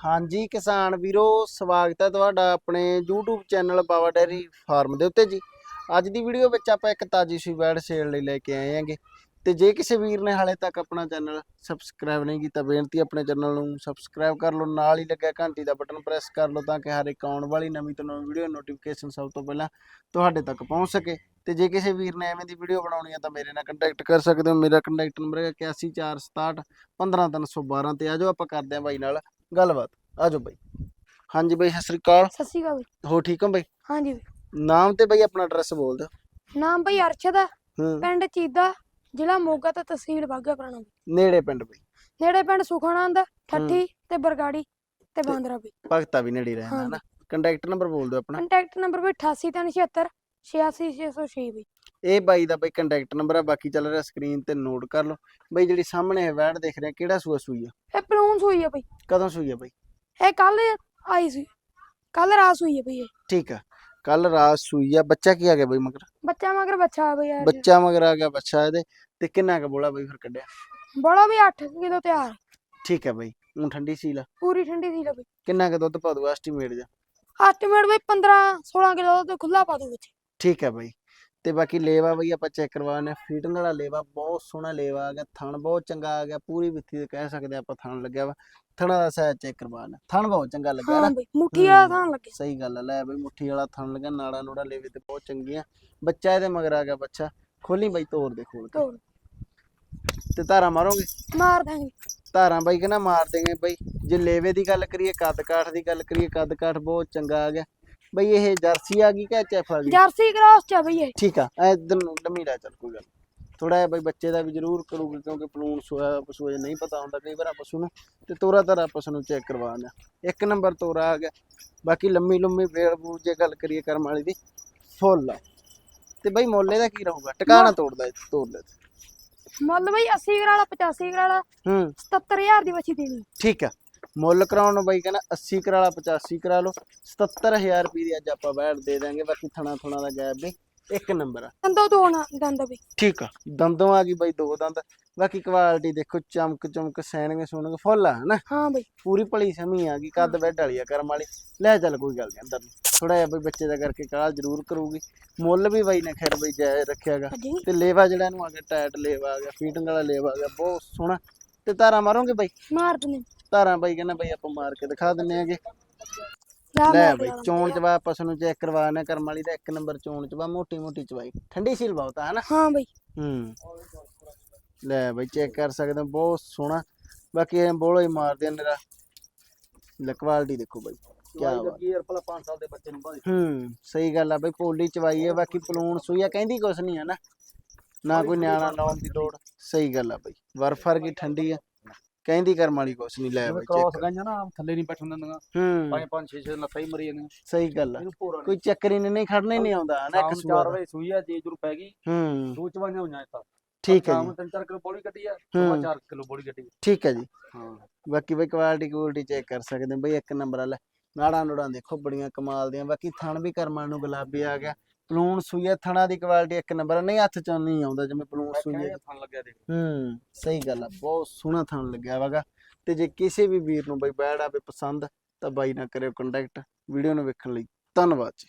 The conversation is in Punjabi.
ਹਾਂਜੀ ਕਿਸਾਨ ਵੀਰੋ, ਸਵਾਗਤ ਹੈ ਤੁਹਾਡਾ ਆਪਣੇ YouTube ਚੈਨਲ ਪਾਵਾ ਡੈਰੀ ਫਾਰਮ ਦੇ ਉੱਤੇ ਜੀ। ਅੱਜ ਦੀ ਵੀਡੀਓ ਵਿੱਚ ਆਪਾਂ ਇੱਕ ਤਾਜੀ ਸੂਈ ਬੈਡ ਸੇਲ ਲਈ ਲੈ ਕੇ ਆਏ ਹਾਂਗੇ। ਤੇ ਜੇ ਕਿਸੇ ਵੀਰ ਨੇ ਹਾਲੇ ਤੱਕ ਆਪਣਾ ਚੈਨਲ ਸਬਸਕ੍ਰਾਈਬ ਨਹੀਂ ਕੀਤਾ, ਬੇਨਤੀ ਆਪਣੇ ਚੈਨਲ ਨੂੰ ਸਬਸਕ੍ਰਾਈਬ ਕਰ ਲਓ, ਨਾਲ ਹੀ ਲੱਗਿਆ ਘੰਟੀ ਦਾ ਬਟਨ ਪ੍ਰੈਸ ਕਰ ਲਓ ਤਾਂ ਕਿ ਹਰ ਇੱਕ ਆਉਣ ਵਾਲੀ ਨਵੀਂ ਤੋਂ ਨਵੀਂ ਵੀਡੀਓ ਨੋਟੀਫਿਕੇਸ਼ਨ ਸਭ ਤੋਂ ਪਹਿਲਾਂ ਤੁਹਾਡੇ ਤੱਕ ਪਹੁੰਚ ਸਕੇ। ਤੇ ਜੇ ਕਿਸੇ ਵੀਰ ਨੇ ਐਵੇਂ ਦੀ ਵੀਡੀਓ ਬਣਾਉਣੀ ਹੈ ਤਾਂ ਮੇਰੇ ਨਾਲ ਕੰਟੈਕਟ ਕਰ ਸਕਦੇ ਹੋ। ਮੇਰਾ ਕੰਟੈਕਟ ਨੰਬਰ ਹੈ 8146 15312 ਤੇ ਆਜੋ ਆਪਾਂ ਕਰਦੇ ਹਾਂ ਬਾਈ ਨਾਲ ਗੱਲਬਾਤ ਆਜੋ ਬਾਈ। ਹਾਂਜੀ ਬਾਈ ਸਤਿ ਸ੍ਰੀ ਅਕਾਲ। ਸਤਿ ਸ਼੍ਰੀ ਅਕਾਲ ਬਈ। ਹੋ ਠੀਕ ਹੋ ਬਾਈ? ਹਾਂਜੀ ਬਈ। ਨਾਮ ਤੇ ਬਾਈ ਆਪਣਾ ਐਡਰੈਸ ਬੋਲ ਦਿਓ। ਨਾਮ ਬਈ ਅਰਸ਼ਦ ਆ। ਹੂੰ। ਪਿੰਡ ਚੀਦਾ ਜ਼ਿਲ੍ਹਾ ਮੋਗਾ ਤੇ ਤਹਿਸੀਲ ਬਾਗਾ ਪੁਰਾਣਾ ਬਈ। ਨੇੜੇ ਪਿੰਡ ਬਾਈ। ਨੇੜੇ ਪਿੰਡ ਸੁਖਾਨੰਦ ਠੱਠੀ ਤੇ ਬਰਗਾੜੀ ਤੇ ਬਾਂਦਰਾ ਬਈ। ਭਗਤਾ ਵੀ ਨੇੜੇ ਰਹਿੰਦਾ ਹਾਂ ਨਾ? ਕੰਟੈਕਟ ਨੰਬਰ ਬੋਲ ਦਿਓ ਆਪਣਾ। ਕੰਟੈਕਟ ਨੰਬਰ ਬਈ 88376 86606 ਬਈ। ਇਹ ਬਾਈ ਦਾ ਬਾਈ ਕੰਟੈਕਟ ਨੰਬਰ ਆ ਬਾਕੀ ਚੱਲ ਰਿਹਾ ਸਕਰੀਨ ਤੇ ਨੋਟ ਕਰ ਲਓ। ਬਾਈ ਜਿਹੜੀ ਸਾਹਮਣੇ ਹੈ ਵੈੜ ਦੇਖ ਰਹੇ ਆ, ਕਿਹੜਾ ਸੂਆ ਸੂਈ ਆ? ਇਹ ਪਲੂਨ ਸੂਈ ਆ ਬਈ। ਕਦੋਂ ਸੂਈ ਆ ਬਾਈ? ਇਹ ਕੱਲ ਆਈ ਸੀ। ਕੱਲ ਰਾਤ ਸੂਈ ਆ ਬਈ ਇਹ। ਠੀਕ ਆ ਕੱਲ ਰਾਤ ਸੂਈ ਆ। ਬੱਚਾ ਕੀ ਆ ਗਿਆ ਬਾਈ ਮਗਰ? ਬੱਚਾ ਮਗਰ ਬੱਚਾ ਆ ਬਈ ਯਾਰ ਬੱਚਾ ਮਗਰ ਆ ਗਿਆ ਬੱਚਾ ਇਹਦੇ। ਤੇ ਕਿੰਨਾ ਕੁ ਬੋਲਾ ਬਾਈ ਫਿਰ ਕੱਢਿਆ? ਬੜਾ ਵੀ 8 ਕਿਲੋ ਤਿਆਰ। ਠੀਕ ਹੈ ਬਾਈ ਹੁਣ ਠੰਡੀ ਸੀਲ ਆ ਪੂਰੀ ਠੰਡੀ ਸੀ ਬਈ। ਕਿੰਨਾ ਕੁ ਦੁੱਧ ਪਾ ਦੂ ਐਸਟੀਮੇਟ ਜਾ ਐਸਟੀਮੇਟ ਬਈ 15 16 ਕਿਲੋ ਤੇ ਖੁੱਲਾ ਪਾ ਦੂ ਵਿੱਚ। ਠੀਕ ਹੈ ਬਾਈ। ਤੇ ਬਾਕੀ ਲੇਵਾ ਬਈ ਆਪਾਂ ਚੈੱਕ ਕਰਵਾਉਣੇ ਫੀਟਿੰਗ ਵਾਲਾ ਲੇਵਾ ਬਹੁਤ ਸੋਹਣਾ ਲੇਵਾ ਆ ਗਿਆ ਥਣ ਬਹੁਤ ਚੰਗਾ ਆ ਗਿਆ ਪੂਰੀ ਵਿੱਥੀ ਤੇ ਕਹਿ ਸਕਦੇ ਆਪਾਂ ਥਣ ਲੱਗਿਆ ਵਾ। ਥਣਾ ਦਾ ਸਾਈਜ਼ ਚੈੱਕ ਕਰਵਾਉਣਾ ਥਣ ਬਹੁਤ ਚੰਗਾ ਲੱਗਿਆ ਹਾਂ ਨਾ। ਬਈ ਮੁੱਠੀ ਵਾਲਾ ਹੂੰ। ਥਾਂ ਲੱਗੇ ਸਹੀ ਗੱਲ ਆ ਲੈ ਬਈ ਮੁੱਠੀ ਵਾਲਾ ਥਣ ਲੱਗਾ ਨਾੜਾ ਨੂੜਾ ਲੇਵੇ ਤੇ ਬਹੁਤ ਚੰਗੀਆਂ। ਬੱਚਾ ਇਹਦੇ ਮਗਰ ਆ ਗਿਆ ਬੱਚਾ। ਖੋਲੀ ਬਾਈ ਤੋੜ ਦੇ ਖੋਲ ਕੇ। ਤੋੜ ਤੇ ਧਾਰਾ ਮਾਰੋਗੇ? ਮਾਰ ਦਾਂਗੇ। ਧਾਰਾਂ ਬਾਈ ਕਹਿੰਦਾ ਮਾਰ ਦੇਂਗੇ ਬਾਈ। ਜੇ ਲੇਵੇ ਦੀ ਗੱਲ ਕਰੀਏ ਕੱਦ ਕਾਠ ਦੀ ਗੱਲ ਕਰੀਏ ਕੱਦ ਕਾਠ ਬਹੁਤ ਚੰਗਾ ਆ ਗਿਆ। ਬਈ ਇਹ ਜਰਸੀ ਆ ਗਈ ਕਿ ਐਚਐਫ ਆ ਗਈ? ਜਰਸੀ ਕ੍ਰਾਸ ਚ ਆ ਬਈ ਇਹ। ਠੀਕ ਆ ਨੂੰ ਲੰਮੀ ਲੈ ਚੱਲ ਕੋਈ ਗੱਲ ਥੋੜਾ ਜਿਹਾ ਬਈ ਬੱਚੇ ਦਾ ਵੀ ਜ਼ਰੂਰ ਕਰੂਗੇ ਕਿਉਂਕਿ ਪਲੂਣ ਸੋਇਆ ਪਸ਼ੂ ਨਹੀਂ ਪਤਾ ਹੁੰਦਾ ਕਈ ਵਾਰ ਪਸ਼ੂ ਨੂੰ ਤੇ ਤੋਰਾ ਤਰਾ ਪਸ਼ੂ ਨੂੰ ਚੈੱਕ ਕਰਵਾਉਣਾ ਇੱਕ ਨੰਬਰ ਤੋਰਾ ਆ ਗਿਆ। ਬਾਕੀ ਲੰਮੀ ਲੰਮੀ ਵੇਲ ਬੂਲ ਜੇ ਗੱਲ ਕਰੀਏ ਕਰਮ ਵਾਲੀ ਦੀ ਫੁੱਲ ਤੇ ਬਈ ਮੋਲੇ ਦਾ ਕੀ ਰਹੂਗਾ? ਟਿਕਾਣਾ ਤੋੜਦਾ ਤੋੜ ਲੈ। ਮੁੱਲ ਬਈ 80 ਕਰਾਲਾ 85 ਕਰਾਲਾ ਹੂੰ। 77000 ਦੀ ਬੱਚੀ ਦੇਣੀ। ਠੀਕ ਆ। ਮੁੱਲ ਕਰਾਉਣ ਨੂੰ ਬਾਈ ਕਹਿੰਦਾ 80 ਕਰਾ ਲਾ 85 ਕਰਾ ਲਓ। 77000 ਰੁਪਏ ਦੀ ਅੱਜ ਆਪਾਂ ਬੈਠ ਦੇ ਦਾਂਗੇ ਬਾਕੀ ਥਣਾ ਥਣਾ ਦਾ ਗੈਪ ਵੀ ਇੱਕ ਨੰਬਰ ਆ। ਦੰਦੋ ਦੋ ਨਾ ਦੰਦ ਬਈ ਠੀਕ ਆ ਦੰਦੋਂ ਆ ਗਈ ਬਾਈ ਦੋ ਦੰਦ। ਬਾਕੀ ਕੁਆਲਿਟੀ ਦੇਖੋ ਚਮਕ ਚਮਕ ਸੈਨਗੇ ਸੁਣਗੇ ਫੁੱਲ ਆ ਹਨਾ? ਹਾਂ ਬਈ। ਪੂਰੀ ਭਲੀ ਸਮੀ ਆ ਗਈ ਕੱਦ ਬੈੱਡ ਵਾਲੀ ਆ ਕਰਮ ਵਾਲੀ। ਲੈ ਚੱਲ ਕੋਈ ਗੱਲ ਨਹੀਂ ਅੰਦਰ ਥੋੜਾ ਜਿਹਾ ਬਈ ਬੱਚੇ ਦਾ ਕਰਕੇ ਕਾਲ ਜ਼ਰੂਰ ਕਰੂਗੀ। ਮੁੱਲ ਵੀ ਬਾਈ ਨੇ ਖੈਰ ਬਈ ਜਾਇਜ਼ ਰੱਖਿਆਗਾ ਤੇ ਲੇਵਾ ਜਿਹੜਾ ਇਹਨੂੰ ਆ ਗਿਆ ਟਾਇਟ ਲੇਵਾ ਆ ਗਿਆ ਫੀਟਿੰਗ ਵਾਲਾ ਲੇਵਾ ਆ ਗਿਆ ਬਹੁਤ ਸੋਹਣਾ। ਤੇ ਤਾਰਾਂ ਮਾਰੋਗੇ ਬਾਈ? ਮਾਰ ਦਿੰਦੇ ਤਾਰਾਂ ਬਾਈ ਕਹਿੰਦਾ ਬਾਈ ਆਪਾਂ ਮਾਰ ਕੇ ਦਿਖਾ ਦਿੰਨੇ ਆਗੇ। ਲੈ ਬਾਈ। ਚੋਣ ਚਵਾ ਪਸ਼ੂ ਨੂੰ ਚੈੱਕ ਕਰਵਾਣਾ ਕਰਮ ਵਾਲੀ ਦਾ ਇੱਕ ਨੰਬਰ ਚੋਣ ਚਵਾ ਮੋਟੀ ਮੋਟੀ ਚਵਾਈ ਠੰਡੀ ਸੀਲ ਬਹੁਤ ਆ ਹਨਾ? ਹਾਂ ਬਈ। ਹੂੰ। ਲੈ ਬਾਈ ਚੈੱਕ ਕਰ ਸਕਦੇ ਹੋ ਬਹੁਤ ਸੋਹਣਾ। ਬਾਕੀ ਇਹ ਬੋਲੋ ਹੀ ਮਾਰਦੇ ਆ ਨਿਰਾ ਲੈ ਕੁਆਲਿਟੀ ਦੇਖੋ ਬਾਈ ਕੀ ਬਾਤ। ਯਾਰ ਭਲਾ 5 ਸਾਲ ਦੇ ਬੱਚੇ ਨੂੰ ਭਾਵੇਂ। ਹੂੰ ਸਹੀ ਗੱਲ ਆ ਬਾਈ ਪੋਲੀ ਚਵਾਈ ਹੈ ਬਾਕੀ ਪਲੂਣ ਸੂਈ ਆ ਕਹਿੰਦੀ ਕੁਛ ਨਹੀਂ ਆ ਨਾ ਨਾ ਕੋਈ ਨਿਆਣਾ ਲਾਉਣ ਦੀ ਲੋੜ ਸਹੀ ਗੱਲ ਆ ਬਾਈ। ਬਰਫ ਵਰਗੀ ਠੰਡੀ ਆ। ਕਹਿੰਦੀ ਕਰਮ ਵਾਲੀ ਕੁਛ ਨਹੀਂ ਲੈ ਬਾਈ ਕ੍ਰਾਸ ਚੈੱਕ ਗਾਈਆਂ ਨਾ ਥੱਲੇ ਨਹੀਂ ਬੈਠਣ ਦਿੰਦੀਆਂ। ਹੂੰ। ਪੰਜ ਪੰਜ 6 6 ਲੱਤਾਂ ਹੀ ਮਰੀ ਜਾਂਦੀਆਂ। ਸਹੀ ਗੱਲ ਆ। ਇਹਨੂੰ ਭੋਰਾ ਕੋਈ ਚੱਕਰ ਹੀ ਨਹੀਂ ਖੜਨਾ ਹੀ ਨਹੀਂ ਆਉਂਦਾ ਨਾ ਇੱਕ ਸੂਆ 4 ਦਾ। ਵਜੇ ਸੂਈ ਆ ਜੇ ਜੁਰ ਪੈ ਗਈ। ਹੂੰ। ਦੋ ਚਵਾਈਆਂ ਹੋਈਆਂ ਇੱਥੇ। ਠੀਕ ਹੈ ਜੀ। ਸ਼ਾਮ ਨੂੰ 3-4 ਕਿਲੋ ਬੋਲੀ ਕੱਢੀ ਆ ਹੂੰ। ਸੁਬਾ 4 ਕਿਲੋ ਬੋਲੀ ਕੱਢੀ। ਠੀਕ ਹੈ ਜੀ। ਹਾਂ। ਬਾਕੀ ਬਈ ਕੁਆਲਿਟੀ ਕੁਆਲਿਟੀ ਚੈੱਕ ਕਰ ਸਕਦੇ ਹੋ। ਬਈ ਇੱਕ ਨੰਬਰ ਵਾਲਾ। ਨਾੜਾਂ ਨੂੜਾਂ ਦੇਖੋ ਬੜੀਆਂ ਕਮਾਲ ਦੀਆਂ। ਬਾਕੀ ਥਣ ਵੀ ਕਰਮਾਂ ਨੂੰ ਗੁਲਾਬੀ ਆ ਗਿਆ। ਪਲੂਣ ਸੂਈਆ ਥਣਾ ਦੀ ਕੁਆਲਿਟੀ ਇੱਕ ਨੰਬਰ ਨਹੀਂ ਹੱਥ ਚੋਂ ਨਹੀਂ ਆਉਂਦਾ ਜਿਵੇਂ ਪਲੂਣ ਸੂਈਆ ਥਣ ਲੱਗਿਆ ਦੇਖ। ਹੂੰ ਸਹੀ ਗੱਲ ਆ ਬਹੁਤ ਸੋਹਣਾ ਥਣ ਲੱਗਿਆ ਵਾਗਾ ਤੇ ਜੇ ਕਿਸੇ ਵੀ ਵੀਰ ਨੂੰ ਬਈ ਬੈੜ ਆਵੇ ਪਸੰਦ ਤਾਂ ਬਾਈ ਨਾਲ ਕਰਿਓ ਕੰਟੈਕਟ ਵੀਡੀਓ ਨੂੰ ਵੇਖਣ ਲਈ ਧੰਨਵਾਦ ਜੀ।